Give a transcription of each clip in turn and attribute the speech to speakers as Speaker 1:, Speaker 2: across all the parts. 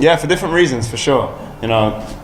Speaker 1: Yeah, for different reasons, for sure. You know.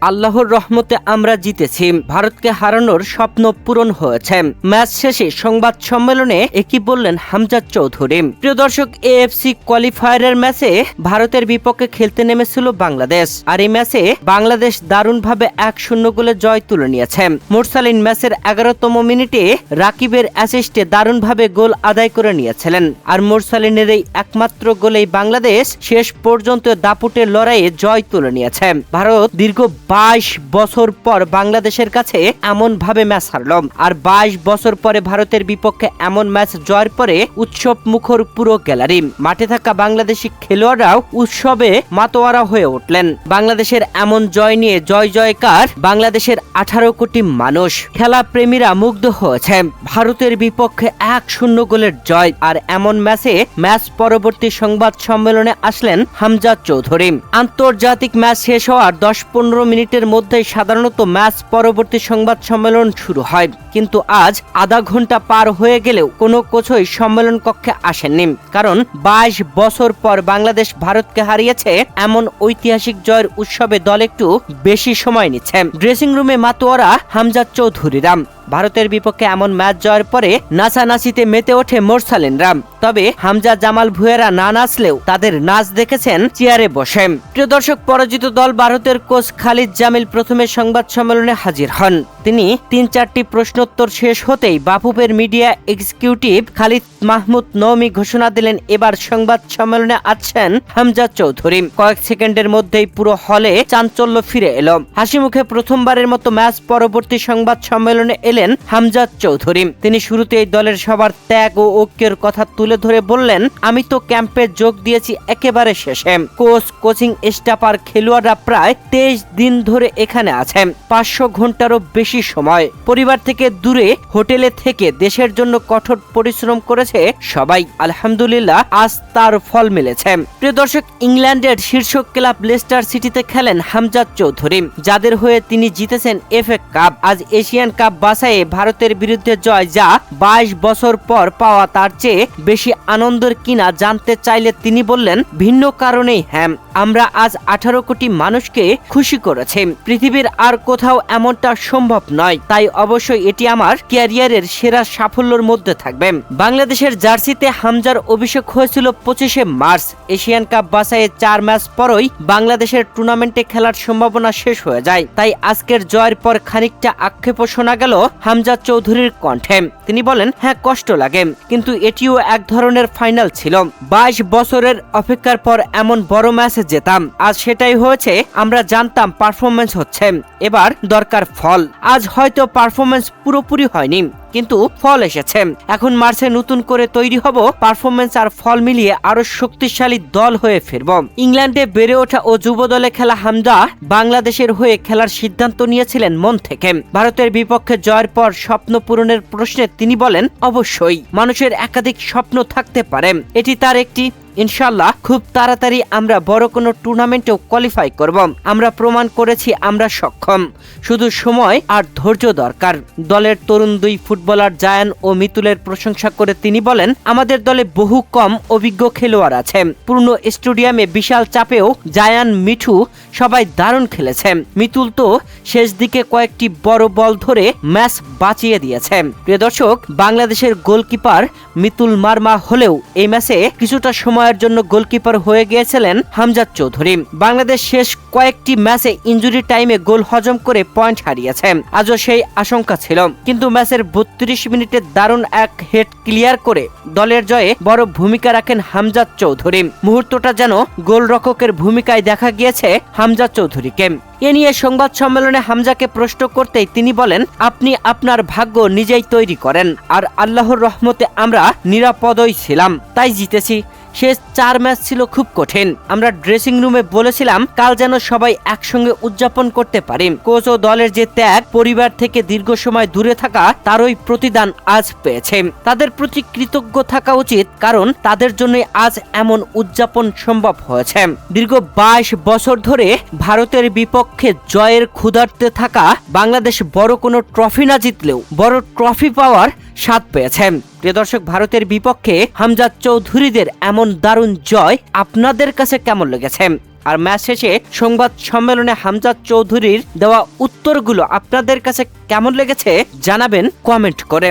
Speaker 2: আল্লাহর রহমতে আমরা জিতেছি। ভারতকে হারানোর স্বপ্ন পূরণ হয়েছে। ম্যাচ শেষে সংবাদ সম্মেলনে একই বললেন হামজাদ চৌধুরী। প্রিয় দর্শক, এএফসি কোয়ালিফায়ারের ম্যাচে ভারতের বিপক্ষে খেলতে নেমেছিল বাংলাদেশ। আর এই ম্যাচে বাংলাদেশ দারুণভাবে এক শূন্য গোলে জয় তুলে নিয়েছে। মোরসালিন ম্যাচের এগারোতম মিনিটে রাকিবের অ্যাসিস্টে দারুণভাবে গোল আদায় করে নিয়েছিলেন। আর মোরসালিনের এই একমাত্র গোলেই বাংলাদেশ শেষ পর্যন্ত দাপুটের লড়াইয়ে জয় তুলে নিয়েছে। ভারত দীর্ঘ বাইশ বছর পর বাংলাদেশের কাছে এমন ভাবে ম্যাচ হারল আর বাইশ বছর পরে ভারতের বিপক্ষে এমন ম্যাচ জয়ের পরে উৎসব মুখর পুরো গ্যালারি। মাঠে থাকা বাংলাদেশি খেলোয়াড়রাও উৎসবে মাতোয়ারা হয়ে উঠলেন। বাংলাদেশের এমন জয় নিয়ে জয় জয়কার বাংলাদেশের আঠারো কোটি মানুষ। খেলা প্রেমীরা মুগ্ধ হয়েছে। ভারতের বিপক্ষে এক শূন্য গোলের জয়। আর এমন ম্যাচে ম্যাচ পরবর্তী সংবাদ সম্মেলনে আসলেন হামজাদ চৌধুরী। আন্তর্জাতিক ম্যাচ শেষ হওয়ার দশ পনেরো মিনিটের মধ্যেই সাধারণত ম্যাচ পরবর্তী সংবাদ সম্মেলন শুরু হয়। কিন্তু আজ আধা ঘণ্টা পার হয়ে গেলেও কোনো কোচই সম্মেলন কক্ষে আসেননি। কারণ বাইশ বছর পর বাংলাদেশ ভারতকে হারিয়েছে, এমন ঐতিহাসিক জয়ের উৎসবে দল একটু বেশি সময় নিচ্ছে। ড্রেসিং রুমে মাতোয়ারা হামজাদ চৌধুরীরাম ভারতের বিপক্ষে এমন ম্যাচ জয়ের পরে নাচানাচিতে মেতে ওঠে মোরসালিনরা। তবে হামজা জামাল ভুয়েরা না নাচলেও তাদের নাচ দেখেছেন চেয়ারে বসে। প্রিয় দর্শক, পরাজিত দল ভারতের কোচ খালিদ জামিল প্রথমে সংবাদ সম্মেলনে হাজির হন। তিনি তিন চারটি প্রশ্নোত্তর শেষ হতেই বাফুফের মিডিয়া এক্সিকিউটিভ খালিদ মাহমুদ নওমি ঘোষণা দিলেন, এবার সংবাদ সম্মেলনে আছেন হামজা চৌধুরী। কয়েক সেকেন্ডের মধ্যেই পুরো হলে চাঞ্চল্য ফিরে এলো। হাসি মুখে প্রথমবারের মতো ম্যাচ পরবর্তী সংবাদ সম্মেলনে এলেন হামজাদ চৌধুরী। তিনি শুরুতেই দলের সবার ত্যাগ ও ঐক্যের কথা তুলে ধরে বললেন, আমি তো ক্যাম্পে যোগ দিয়েছি একেবারে শেষে। কোচ, কোচিং স্টাফ আর খেলোয়াড়রা প্রায় তেইশ দিন ধরে এখানে আছেন। পাঁচশো ঘন্টারও বেশি সময় পরিবার থেকে দূরে হোটেলে থেকে দেশের জন্য কঠোর পরিশ্রম করেছে সবাই। আলহামদুলিল্লাহ, আজ তার ফল মিলেছে। প্রিয় দর্শক, ইংল্যান্ডের শীর্ষ ক্লাব লেস্টার সিটিতে খেলেন হামজাদ চৌধুরী, যাদের হয়ে তিনি জিতেছেন এফএ কাপ। আজ এশিয়ান কাপ বাছাইয়ে ভারতের বিরুদ্ধে জয় যা বাইশ বছর পর পাওয়া তার চেয়ে বেশি আনন্দের কিনা জানতে চাইলে তিনি বললেন, ভিন্ন কারণেই হ্যাঁ আমরা আজ আঠারো কোটি মানুষকে খুশি করেছি। পৃথিবীর আর কোথাও এমনটা সম্ভব নয়। তাই অবশ্যই এটি আমার ক্যারিয়ারের সেরা সাফল্যের মধ্যে থাকবে। বাংলাদেশের জার্সিতে হামজার অভিষেক হয়েছিল পঁচিশে মার্চ। এশিয়ান কাপ বাছাইয়ে চার ম্যাচ পরই বাংলাদেশের টুর্নামেন্টে খেলার সম্ভাবনা শেষ হয়ে যায়। তাই আজকের জয়ের পর খানিকটা আক্ষেপও শোনা গেল হামজা চৌধুরীর কণ্ঠে। তিনি বলেন হ্যাঁ কষ্ট লাগে, কিন্তু এটিও এক ধরনের ফাইনাল ছিল। বাইশ বছরের অপেক্ষার পর এমন বড় ম্যাচে যেতাম আজ সেটাই হয়েছে, আমরা জানতাম পারফরমেন্স হচ্ছে। এবার দরকার ফল। আজ হয়তো পারফরমেন্স পুরোপুরি হয়নি, কিন্তু ফল এসেছে। এখন মার্চে নতুন করে তৈরি হব পারফরমেন্স আর ফল মিলিয়ে আরও শক্তিশালী দল হয়ে ফিরব। ইংল্যান্ডে বেড়ে ওঠা ও যুব দলে খেলা হামদা বাংলাদেশের হয়ে খেলার সিদ্ধান্ত নিয়েছিলেন মন থেকে। ভারতের বিপক্ষে জয়ের পর স্বপ্ন পূরণের প্রশ্নে তিনি বলেন, অবশ্যই। মানুষের একাধিক স্বপ্ন থাকতে পারে। এটি তার একটি ইনশাল্লাহ খুব তাড়াতাড়ি আমরা বড় কোনো টুর্নামেন্টেও কোয়ালিফাই করব। আমরা প্রমাণ করেছি, আমরা সক্ষম। শুধু সময় আর ধৈর্য দরকার। দলের তরুণ দুই ফুটবলার জায়ান ও মিতুলের প্রশংসা করে তিনি বলেন, আমাদের দলে বহু কম অভিজ্ঞ খেলোয়াড় আছে। পূর্ণ স্টেডিয়ামে বিশাল চাপেও জায়ান, মিঠু সবাই দারুণ খেলেছে। মিতুল তো শেষ দিকে কয়েকটি বড় বল ধরে ম্যাচ বাঁচিয়ে দিয়েছে। প্রিয় দর্শক, বাংলাদেশের গোলকিপার মিতুল মার্মা হলেও এই ম্যাচে কিছুটা সময়ের জন্য গোলকিপার হয়ে গিয়েছিলেন হামজাদ চৌধুরী। বাংলাদেশ শেষ কয়েকটি ম্যাচে ইঞ্জুরি টাইমে গোল হজম করে পয়েন্ট হারিয়েছে। আজও সেই আশঙ্কা ছিল। কিন্তু ম্যাচের বত্রিশ মিনিটে দারুণ এক হেড ক্লিয়ার করে দলের জয়ে বড় ভূমিকা রাখেন হামজাদ চৌধুরী। মুহূর্তটা যেন গোলরক্ষকের ভূমিকায় দেখা গিয়েছে হামজাদ চৌধুরীকে। এ নিয়ে সংবাদ সম্মেলনে হামজাকে প্রশ্ন করতেই তিনি বলেন, আপনি আপনার ভাগ্য নিজেই তৈরি করেন। আর আল্লাহর রহমতে আমরা নিরাপদই ছিলাম। তাই জিতেছি। শেষ চার ম্যাচ ছিল খুব কঠিন। আমরা ড্রেসিং রুমে বলেছিলাম, কাল যেন সবাই একসঙ্গে উদযাপন করতে পারি। কোচ ও দলের যে ত্যাগ, পরিবার থেকে দীর্ঘ সময় দূরে থাকা, তারই প্রতিদান আজ পেয়েছে। তাদের প্রতি কৃতজ্ঞ থাকা উচিত, কারণ তাদের জন্যই আজ এমন উদযাপন সম্ভব হয়েছে। দীর্ঘ বাইশ বছর ধরে ভারতের বিপক্ষে জয়ের ক্ষুধার্তে থাকা বাংলাদেশ বড় কোনো ট্রফি না জিতলেও বড় ট্রফি পাওয়ার স্বাদ পেয়েছে। প্রিয় দর্শক, ভারতের বিপক্ষে হামজাদ চৌধুরীদের এমন দারুণ জয় আপনাদের কাছে কেমন লেগেছে? আর ম্যাচ শেষে সংবাদ সম্মেলনে হামজাদ চৌধুরীর দেওয়া উত্তরগুলো আপনাদের কাছে কেমন লেগেছে জানাবেন কমেন্ট করে।